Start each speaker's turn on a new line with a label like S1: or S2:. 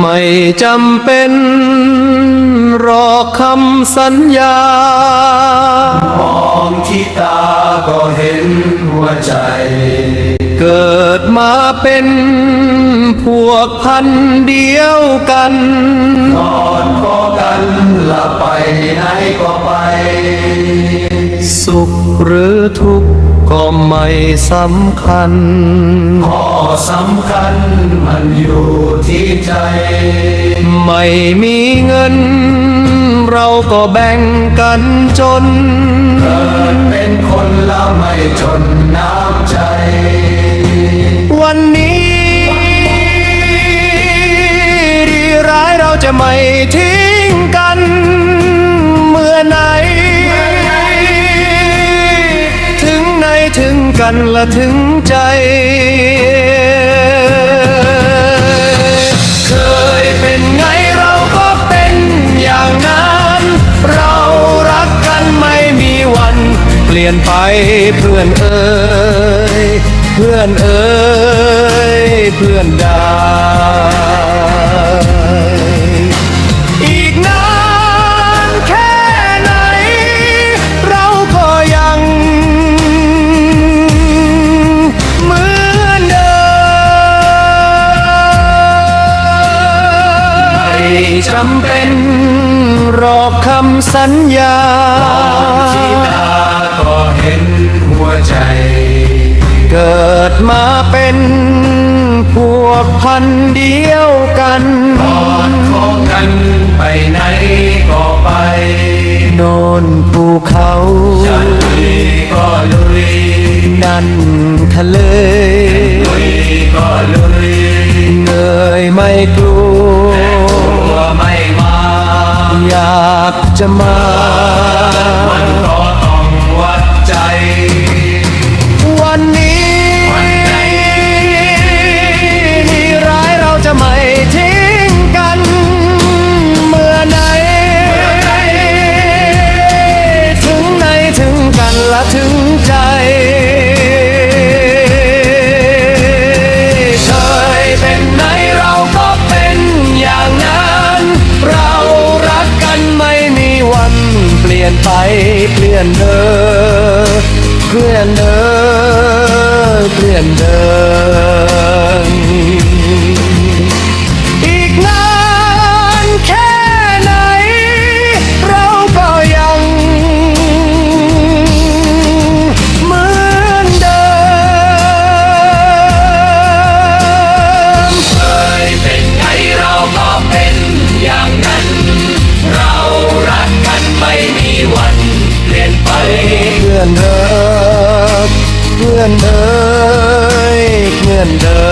S1: ไม่จำเป็นรอคำสัญญา
S2: มองที่ตาก็เห็นหัวใจ
S1: เกิดมาเป็นพวกพันธุ์เดียวกัน
S2: นอนพอกันละไปไหนก็ไป
S1: สุขหรือทุกข์ ก็ไม่สำคัญ
S2: ข้อสำคัญมันอยู่ที่ใจ
S1: ไม่มีเงิน เราก็แบ่งกันจน
S2: เกิดเป็นคนละไม่จนน้ำใจ
S1: วันนี้ดีร้ายเราจะไม่ทิ้งกัน เมื่อไหน กันละถึงใจ เคยเป็นไงเราก็เป็นอย่างนั้น เรารักกันไม่มีวัน เปลี่ยนไปเพื่อนเอ๋ยเพื่อนเอ๋ยเพื่อนดา จำเป็นรอคำสัญญา
S2: ที่ตาก็เห็นหัวใจ
S1: เกิดมาเป็นพวกพันธุ์เดียวกัน
S2: กอดคอกันไปไหนก็ไป
S1: โนนภูเขา
S2: จะลุยก็ลุย
S1: นั่นทะเล
S2: ลุยก็ลุย
S1: เหนื่อยไม่กลัว
S2: ตัวา
S1: กจะมาียนไปเปลี่ยนเดินเพื่อนเดินเปลี่ยนเดินอีกนานแค่ไหนเราก็ยังเหมือนเดิม
S2: เคยเป็นไงเราก็เป็นอย่างนั้น เรารักกันไม่มี วันเปลี่ยนไป
S1: เพื่อนเดิมเพื่อนเดิมเพื่อนเดิม